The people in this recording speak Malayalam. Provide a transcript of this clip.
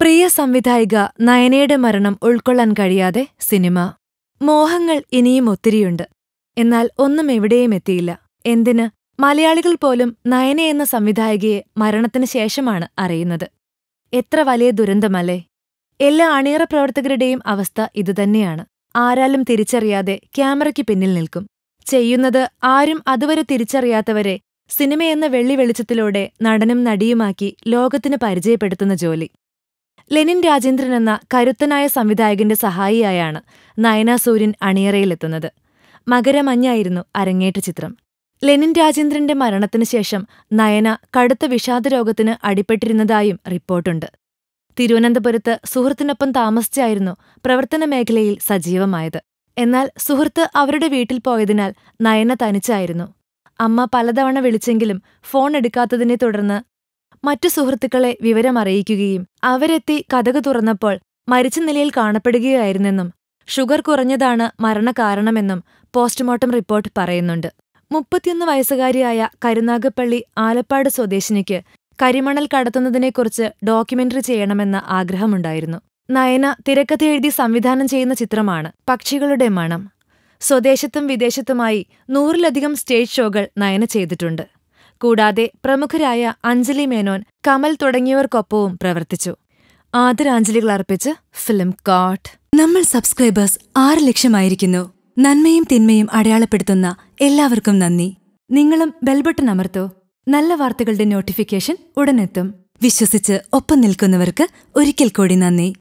പ്രിയ സംവിധായിക നയനയുടെ മരണം ഉൾക്കൊള്ളാൻ കഴിയാതെ സിനിമ. മോഹങ്ങൾ ഇനിയും ഒത്തിരിയുണ്ട്. എന്നാൽ ഒന്നും എവിടെയും എത്തിയില്ല. എന്തിന്? മലയാളികൾ പോലും നയന എന്ന സംവിധായികയെ മരണത്തിന് ശേഷമാണ് അറിയുന്നത്. എത്ര വലിയ ദുരന്തമല്ലേ? എല്ലാ അണിയറ പ്രവർത്തകരുടെയും അവസ്ഥ ഇതുതന്നെയാണ്. ആരാലും തിരിച്ചറിയാതെ ക്യാമറയ്ക്ക് പിന്നിൽ നിൽക്കും. ചെയ്യുന്നത് ആരും അതുവരെ തിരിച്ചറിയാത്തവരെ സിനിമയെന്ന വെള്ളി വെളിച്ചത്തിലൂടെ നടനും നടിയുമാക്കി ലോകത്തിന് പരിചയപ്പെടുത്തുന്ന ജോലി. ലെനിൻ രാജേന്ദ്രൻ എന്ന കരുത്തനായ സംവിധായകന്റെ സഹായിയായാണ് നയന സൂര്യൻ അണിയറയിലെത്തുന്നത്. മകരമഞ്ഞായിരുന്നു അരങ്ങേറ്റ ചിത്രം. ലെനിൻ രാജേന്ദ്രന്റെ മരണത്തിനു ശേഷം നയന കടുത്ത വിഷാദരോഗത്തിന് അടിപ്പെട്ടിരുന്നതായും റിപ്പോർട്ടുണ്ട്. തിരുവനന്തപുരത്ത് സുഹൃത്തിനൊപ്പം താമസിച്ചായിരുന്നു പ്രവർത്തന മേഖലയിൽ സജീവമായത്. എന്നാൽ സുഹൃത്ത് അവരുടെ വീട്ടിൽ പോയതിനാൽ നയന തനിച്ചായിരുന്നു. അമ്മ പലതവണ വിളിച്ചെങ്കിലും ഫോൺ എടുക്കാത്തതിനെ തുടർന്ന് മറ്റു സുഹൃത്തുക്കളെ വിവരമറിയിക്കുകയും അവരെത്തി കഥക തുറന്നപ്പോൾ മരിച്ച നിലയിൽ കാണപ്പെടുകയായിരുന്നെന്നും ഷുഗർ കുറഞ്ഞതാണ് മരണകാരണമെന്നും പോസ്റ്റ്മോർട്ടം റിപ്പോർട്ട് പറയുന്നുണ്ട്. മുപ്പത്തിയൊന്ന് വയസ്സുകാരിയായ കരുനാഗപ്പള്ളി ആലപ്പാട് സ്വദേശിനിക്ക് കരിമണൽ കടത്തുന്നതിനെക്കുറിച്ച് ഡോക്യുമെന്ററി ചെയ്യണമെന്ന ആഗ്രഹമുണ്ടായിരുന്നു. നയന തിരക്കഥ എഴുതി സംവിധാനം ചെയ്യുന്ന ചിത്രമാണ് പക്ഷികളുടെ മണം. സ്വദേശത്തും വിദേശത്തുമായി നൂറിലധികം സ്റ്റേജ് ഷോകൾ നയന ചെയ്തിട്ടുണ്ട്. കൂടാതെ പ്രമുഖരായ അഞ്ജലി മേനോൻ കമൽ തുടങ്ങിയവർക്കൊപ്പവും പ്രവർത്തിച്ചു. ആദരാഞ്ജലികൾ അർപ്പിച്ച് ഫിലിം കാട്ട് നമ്മൾ സബ്സ്ക്രൈബേഴ്സ് ആറ് ലക്ഷമായിരിക്കുന്നു നന്മയും തിന്മയും അടയാളപ്പെടുത്തുന്ന എല്ലാവർക്കും നന്ദി. നിങ്ങളും ബെൽബട്ടൺ അമർത്തോ. നല്ല വാർത്തകളുടെ നോട്ടിഫിക്കേഷൻ ഉടനെത്തും. വിശ്വസിച്ച് ഒപ്പം നിൽക്കുന്നവർക്ക് ഒരിക്കൽ കൂടി നന്ദി.